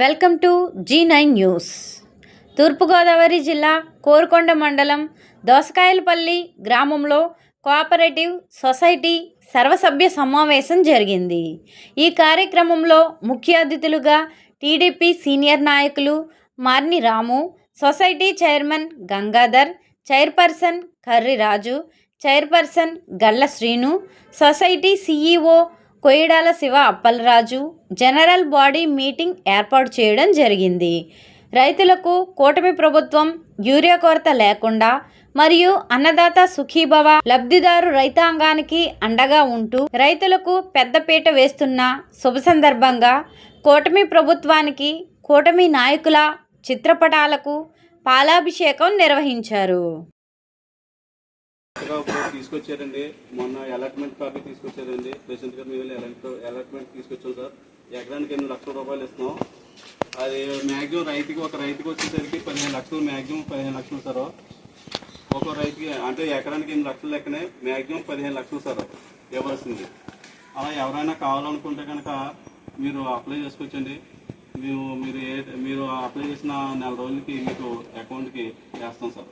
Welcome to Zee nine news. Thoorpu Godavari జిల్లా కోరుకొండ మండలం దోసకాయలపల్లి గ్రామంలో కోఆపరేటివ్ సొసైటీ సర్వసభ్య సమావేశం జరిగింది. ఈ కార్యక్రమంలో ముఖ్య అతిథులుగా టీడీపీ సీనియర్ నాయకులు Marni Ramu society chairman Gangadhar chairperson Karri Raju chairperson Galla Srinu society CEO Koidala Siva Appalaraju general body meeting ఏర్పాటు చేయడం జరిగింది. రైతులకు కూటమి ప్రభుత్వం యూరియా కొరత లేకుండా మరియు అన్నదాత సుఖీభవ లబ్ధిదారు రైతాంగానికి అండగా ఉంటూ రైతులకు పెద్దపీట వేస్తున్న శుభ సందర్భంగా కూటమి ప్రభుత్వానికి కూటమి నాయకుల చిత్రపటాలకు పాలాభిషేకం నిర్వహించారు. కొత్తగా తీసుకొచ్చారండి. మొన్న అలాట్మెంట్ కాపీ తీసుకొచ్చారండి. ప్రెసిడెంట్ గారు మేము అలాట్మెంట్ తీసుకొచ్చాం సార్. ఎకరానికి ఎనిమిది లక్షల రూపాయలు ఇస్తున్నాం. అది మ్యాక్సిమం రైతుకి ఒక రైతుకి వచ్చేసరికి పదిహేను లక్షలు మ్యాక్సిమం పదిహేను లక్షలు సార్. ఒక్కో రైతుకి అంటే ఎకరానికి ఎనిమిది లక్షలు లెక్కనే మ్యాక్సిమం పదిహేను లక్షలు సార్ ఇవ్వాల్సింది. అలా ఎవరైనా కావాలనుకుంటే కనుక మీరు అప్లై చేసుకోవచ్చండి. మేము మీరు ఏ మీరు అప్లై చేసిన నెల రోజులకి మీకు అకౌంట్కి వేస్తాం సార్.